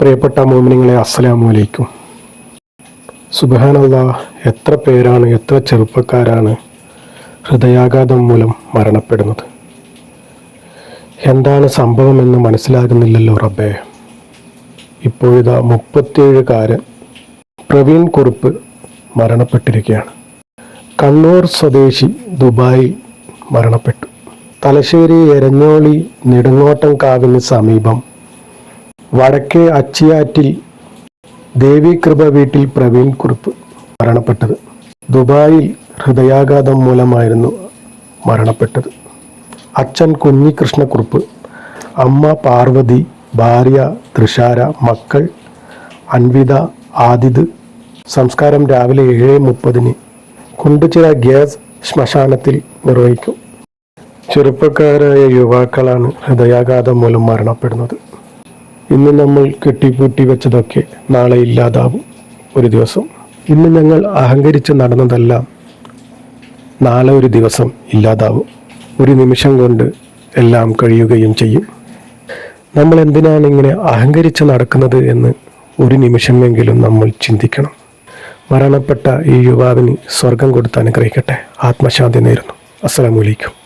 പ്രിയപ്പെട്ട മോമിനിങ്ങളെ അസ്സലാമലൈക്കും. സുബഹാനല്ല എത്ര പേരാണ് എത്ര ചെറുപ്പക്കാരാണ് ഹൃദയാഘാതം മൂലം മരണപ്പെടുന്നത്? എന്താണ് സംഭവമെന്ന് മനസ്സിലാകുന്നില്ലല്ലോ റബ്ബേ. ഇപ്പോഴിതാ മുപ്പത്തിയേഴുകാരൻ പ്രവീൺ കുറുപ്പ് മരണപ്പെട്ടിരിക്കുകയാണ്. കണ്ണൂർ സ്വദേശി ദുബായിൽ മരണപ്പെട്ടു. തലശ്ശേരി എരഞ്ഞോളി നെടുങ്ങോട്ടം കാവിന് സമീപം വടക്കേ അച്ചിയാറ്റിൽ ദേവി കൃപ വീട്ടിൽ പ്രവീൺ കുറുപ്പ് മരണപ്പെട്ടത്. ദുബായിൽ ഹൃദയാഘാതം മൂലമായിരുന്നു മരണപ്പെട്ടത്. അച്ഛൻ കുഞ്ഞികൃഷ്ണക്കുറുപ്പ് അമ്മ പാർവതി ഭാര്യ തൃഷാര മക്കൾ അൻവിത ആദിത്. സംസ്കാരം രാവിലെ ഏഴ് മുപ്പതിന് കുണ്ടുചിറ ഗ്യാസ് ശ്മശാനത്തിൽ നിർവഹിക്കും. ചെറുപ്പക്കാരായ യുവാക്കളാണ് ഹൃദയാഘാതം മൂലം മരണപ്പെടുന്നത്. ഇന്ന് നമ്മൾ കെട്ടിപ്പൂട്ടി വെച്ചതൊക്കെ നാളെ ഇല്ലാതാവും ഒരു ദിവസം. ഇന്ന് ഞങ്ങൾ അഹങ്കരിച്ച് നടന്നതെല്ലാം നാളെ ഒരു ദിവസം ഇല്ലാതാവും. ഒരു നിമിഷം കൊണ്ട് എല്ലാം കഴിയുകയും ചെയ്യും. നമ്മൾ എന്തിനാണ് ഇങ്ങനെ അഹങ്കരിച്ച് നടക്കുന്നത് എന്ന് ഒരു നിമിഷമെങ്കിലും നമ്മൾ ചിന്തിക്കണം. മരണപ്പെട്ട ഈ യുവാവിന് സ്വർഗം കൊടുത്ത് അനുഗ്രഹിക്കട്ടെ. ആത്മശാന്തി നേരുന്നു. അസ്സലാമു അലൈക്കും.